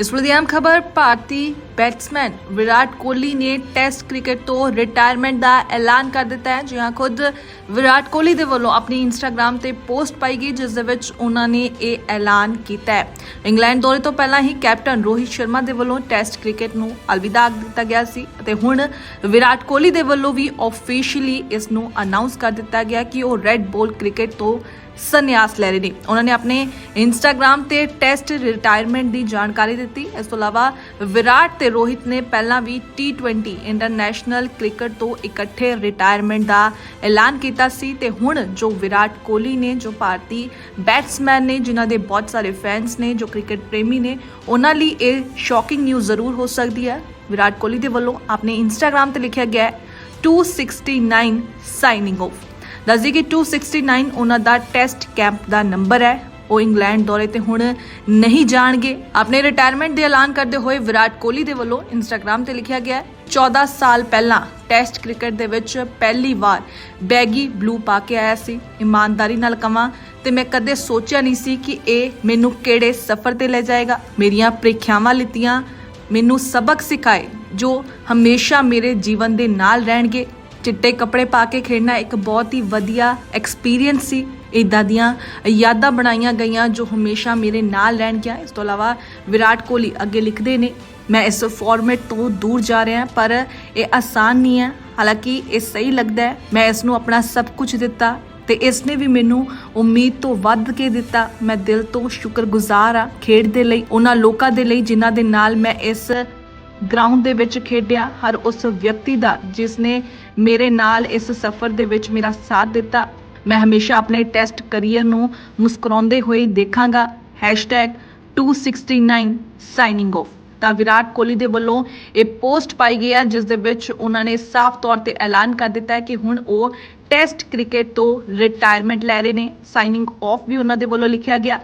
ਇਸ ਵੇਲੇ ਦੀ ਅਹਿਮ ਖਬਰ, ਭਾਰਤੀ ਬੈਟਸਮੈਨ ਵਿਰਾਟ ਕੋਹਲੀ ਨੇ ਟੈਸਟ ਕ੍ਰਿਕਟ ਤੋਂ ਰਿਟਾਇਰਮੈਂਟ ਦਾ ਐਲਾਨ ਕਰ ਦਿੱਤਾ ਹੈ। ਜੀ ਖੁਦ ਵਿਰਾਟ ਕੋਹਲੀ ਦੇ ਵੱਲੋਂ ਆਪਣੀ ਇੰਸਟਾਗ੍ਰam ਤੇ ਪੋਸਟ ਪਾਈ ਗਈ, ਜਿਸ ਦੇ ਵਿੱਚ ਉਹਨਾਂ ਨੇ ਇਹ ਐਲਾਨ ਕੀਤਾ ਹੈ। ਇੰਗਲੈਂਡ ਦੌਰੇ ਤੋਂ ਪਹਿਲਾਂ ਹੀ ਕੈਪਟਨ ਰੋਹਿਤ ਸ਼ਰਮਾ ਦੇ ਵੱਲੋਂ ਟੈਸਟ ਕ੍ਰਿਕਟ ਨੂੰ ਅਲਵਿਦਾ ਆਖ ਦਿੱਤਾ ਗਿਆ ਸੀ ਅਤੇ ਹੁਣ ਵਿਰਾਟ ਕੋਹਲੀ ਦੇ ਵੱਲੋਂ ਵੀ ਆਫੀਸ਼ੀਅਲੀ ਇਸ ਨੂੰ ਅਨਾਉਂਸ ਕਰ ਦਿੱਤਾ ਗਿਆ ਕਿ ਉਹ ਰੈੱਡ ਬੋਲ ਕ੍ਰਿਕਟ ਤੋਂ ਸੰਨਿਆਸ ਲੈ ਰਹੇ ਨੇ। ਉਹਨਾਂ ਨੇ ਆਪਣੇ ਇੰਸਟਾਗ੍ਰam ਤੇ ਟੈਸਟ ਰਿਟਾਇਰਮੈਂਟ ਦੀ ਜਾਣਕਾਰੀ ਦਿੱਤੀ। ਇਸ ਤੋਂ ਇਲਾਵਾ ਵਿਰਾਟ ਤੇ ਰੋਹਿਤ ਨੇ ਪਹਿਲਾਂ ਵੀ T20 ਇੰਟਰਨੈਸ਼ਨਲ ਕ੍ਰਿਕਟ ਤੋਂ ਇਕੱਠੇ ਰਿਟਾਇਰਮੈਂਟ ਦਾ ਐਲਾਨ ਕੀਤਾ ਸੀ ਤੇ ਹੁਣ ਜੋ ਵਿਰਾਟ ਕੋਹਲੀ ਨੇ, ਜੋ ਭਾਰਤੀ ਬੈਟਸਮੈਨ ਨੇ, ਜਿਨ੍ਹਾਂ ਦੇ ਬਹੁਤ ਸਾਰੇ ਫੈਨਸ ਨੇ, ਜੋ ਕ੍ਰਿਕਟ ਪ੍ਰੇਮੀ ਨੇ, ਉਹਨਾਂ ਲਈ ਇਹ ਸ਼ੌਕਿੰਗ ਨਿਊਜ਼ ਜ਼ਰੂਰ ਹੋ ਸਕਦੀ ਹੈ। ਵਿਰਾਟ ਕੋਹਲੀ ਦੇ ਵੱਲੋਂ ਆਪਣੇ ਇੰਸਟਾਗ੍ਰam ਤੇ ਲਿਖਿਆ ਗਿਆ ਹੈ 269 ਸਾਈਨਿੰਗ ਆਫ ਦੱਸਦੀ ਕਿ 269 ਉਹਨਾਂ ਦਾ ਟੈਸਟ ਕੈਂਪ ਦਾ ਨੰਬਰ ਹੈ। ਉਹ ਇੰਗਲੈਂਡ ਦੌਰੇ ਤੇ ਹੁਣ ਨਹੀਂ ਜਾਣਗੇ। ਆਪਣੇ ਰਿਟਾਇਰਮੈਂਟ ਦੇ ਐਲਾਨ ਕਰਦੇ ਹੋਏ ਵਿਰਾਟ ਕੋਹਲੀ ਦੇ ਵੱਲੋਂ ਇੰਸਟਾਗ੍ਰam ਤੇ ਲਿਖਿਆ ਗਿਆ ਹੈ 14 ਸਾਲ ਪਹਿਲਾਂ ਟੈਸਟ ਕ੍ਰਿਕਟ ਦੇ ਵਿੱਚ ਪਹਿਲੀ ਵਾਰ ਬੈਗੀ ਬਲੂ ਪਾ ਕੇ ਆਇਆ ਸੀ। ਇਮਾਨਦਾਰੀ ਨਾਲ ਕਵਾਂ ਤੇ ਮੈਂ ਕਦੇ ਸੋਚਿਆ ਨਹੀਂ ਸੀ ਕਿ ਇਹ ਮੈਨੂੰ ਕਿਹੜੇ ਸਫ਼ਰ ਤੇ ਲੈ ਜਾਏਗਾ। ਮੇਰੀਆਂ ਪ੍ਰੀਖਿਆਵਾਂ ਲਿੱਤੀਆਂ। ਮੈਨੂੰ ਸਬਕ ਸਿਖਾਏ ਜੋ ਹਮੇਸ਼ਾ ਮੇਰੇ ਜੀਵਨ ਦੇ ਨਾਲ ਰਹਿਣਗੇ। ਚਿੱਟੇ ਕੱਪੜੇ ਪਾ ਕੇ ਖੇਡਣਾ ਇੱਕ ਬਹੁਤ ਹੀ ਵਧੀਆ ਐਕਸਪੀਰੀਅੰਸ ਸੀ। ਇਦਾਂ ਦੀਆਂ ਯਾਦਾਂ ਬਣਾਈਆਂ ਗਈਆਂ ਜੋ ਹਮੇਸ਼ਾ ਮੇਰੇ ਨਾਲ ਰਹਿਣਗੀਆਂ ਇਸ ਤੋਂ ਇਲਾਵਾ ਵਿਰਾਟ ਕੋਹਲੀ ਅੱਗੇ ਲਿਖਦੇ ਨੇ, ਮੈਂ ਇਸ ਫਾਰਮੈਟ ਤੋਂ ਦੂਰ ਜਾ ਰਿਹਾ ਪਰ ਇਹ ਆਸਾਨ ਨਹੀਂ ਹੈ। ਹਾਲਾਂਕਿ ਇਹ ਸਹੀ ਲੱਗਦਾ ਹੈ। ਮੈਂ ਇਸ ਨੂੰ ਆਪਣਾ ਸਭ ਕੁਝ ਦਿੱਤਾ ਤੇ ਇਸ ਨੇ ਵੀ ਮੈਨੂੰ ਉਮੀਦ ਤੋਂ ਵੱਧ ਕੇ ਦਿੱਤਾ। ਮੈਂ ਦਿਲ ਤੋਂ ਸ਼ੁਕਰਗੁਜ਼ਾਰ ਆ ਖੇਡ ਦੇ ਲਈ, ਉਹਨਾਂ ਲੋਕਾਂ ਦੇ ਲਈ ਜਿਨ੍ਹਾਂ ਦੇ ਨਾਲ ਮੈਂ ਇਸ ਗਰਾਊਂਡ ਦੇ ਵਿੱਚ ਖੇਡਿਆ। ਹਰ ਉਸ ਵਿਅਕਤੀ ਦਾ ਜਿਸ ਨੇ ਮੇਰੇ ਨਾਲ ਇਸ ਸਫ਼ਰ ਦੇ ਵਿੱਚ ਮੇਰਾ ਸਾਥ ਦਿੱਤਾ। ਮੈਂ ਹਮੇਸ਼ਾ ਆਪਣੇ ਟੈਸਟ ਕਰੀਅਰ ਨੂੰ ਮੁਸਕਰਾਉਂਦੇ ਹੋਏ ਦੇਖਾਂਗਾ। #269 ਸਾਈਨਿੰਗ ਆਫ ਤਾਂ ਵਿਰਾਟ ਕੋਹਲੀ ਦੇ ਵੱਲੋਂ ਇਹ ਪੋਸਟ ਪਾਈ ਗਈ ਹੈ, ਜਿਸ ਦੇ ਵਿੱਚ ਉਹਨਾਂ ਨੇ ਸਾਫ਼ ਤੌਰ ਤੇ ਐਲਾਨ ਕਰ ਦਿੱਤਾ ਹੈ ਕਿ ਹੁਣ ਉਹ ਟੈਸਟ ਕ੍ਰਿਕਟ ਤੋਂ ਰਿਟਾਇਰਮੈਂਟ ਲੈ ਰਹੇ ਨੇ। ਸਾਈਨਿੰਗ ਆਫ ਵੀ ਉਹਨਾਂ ਦੇ ਵੱਲੋਂ ਲਿਖਿਆ ਗਿਆ।